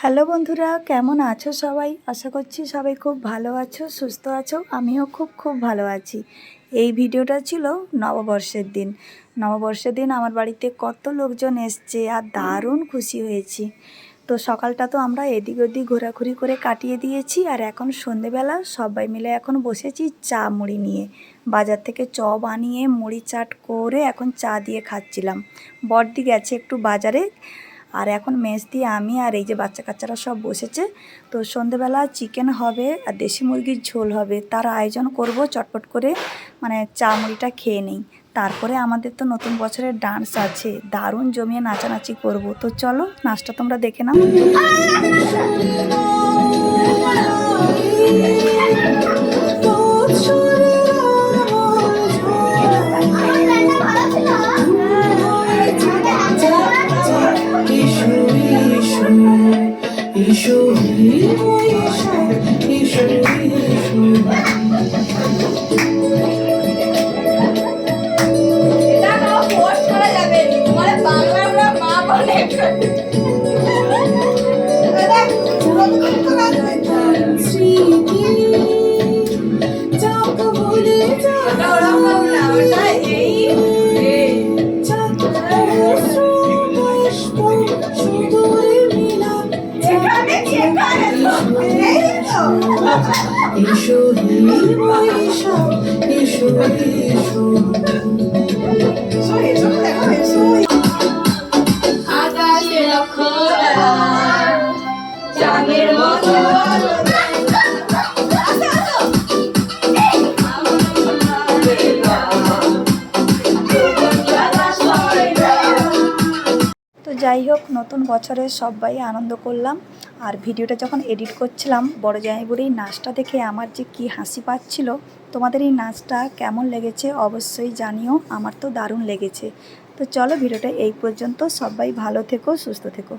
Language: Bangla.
হ্যালো বন্ধুরা, কেমন আছো সবাই? আশা করছি সবাই খুব ভালো আছো, সুস্থ আছো। আমিও খুব খুব ভালো আছি। এই ভিডিওটা ছিল নববর্ষের দিন। নববর্ষের দিন আমার বাড়িতে কত লোকজন এসছে আর দারুণ খুশি হয়েছি। তো সকালটা তো আমরা এদিক ওদিক ঘোরাঘুরি করে কাটিয়ে দিয়েছি আর এখন সন্ধেবেলা সবাই মিলে এখন বসেছি চা মুড়ি নিয়ে। বাজার থেকে চ বানিয়ে মুড়ি চাট করে এখন চা দিয়ে খাচ্ছিলাম। বড়দি গেছে একটু বাজারে। আর এখন মেজ দিয়ে আমি আর এই যে বাচ্চা কাচ্চারা সব বসেছে, তো সন্ধেবেলা চিকেন হবে আর দেশি মুরগির ঝোল হবে। তার আয়োজন করব চটপট করে মানে চা মুড়িটা খেয়ে নেই। তারপরে আমাদের তো নতুন বছরের ডান্স আছে, দারুণ জমিয়ে নাচানাচি করব। তো চলো, নাচটা তোমরা দেখে নাও। ইসু ইসু ইসু ইসু এটা নাও পোস্ট করা যাবে। না তোমার বাংলা মা বলে। সরি সরি দেখো এসো আকাশে চাঁদের মতো তো যাই হোক, নতুন বছরে সবাই আনন্দ করলাম। আর ভিডিওটা যখন এডিট করছিলাম, বড় জামাইবুড়ি এই নাচটা দেখে আমার যে কি হাসি পাচ্ছিল, তোমাদের এই নাচটা কেমন লেগেছে অবশ্যই জানিও, আমার তো দারুণ লেগেছে। তো চলো ভিডিওটা এই পর্যন্ত, সবাই ভালো থেকো, সুস্থ থেকো।